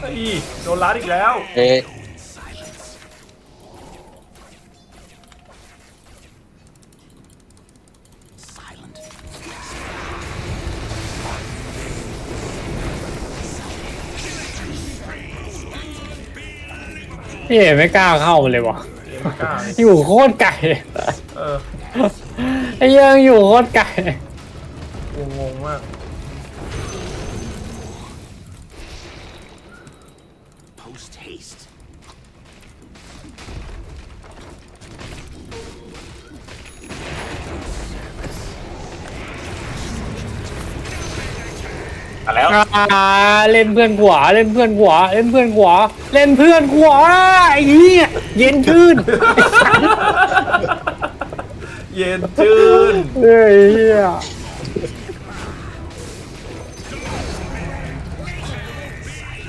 เฮ้ยโดนลัดอีกแล้ว เอ๊ะพี่เอ๋ไม่กล้าเข้ามาเลยวะเอ็มกล้าเลยอยู่โคตรไกลเออไอ้เหี้ยังอยู่โคตรไกลกูงงมาก Post haste. มาแล้วอ่าเล่นเพื่อนขวาเล่นเพื่อนขวาเล่นเพื่อนขวาเล่นเพื่อนขวาไอ้เหี้ยเย็นชื่นเย็นชื่นเฮ้ยเหี้ย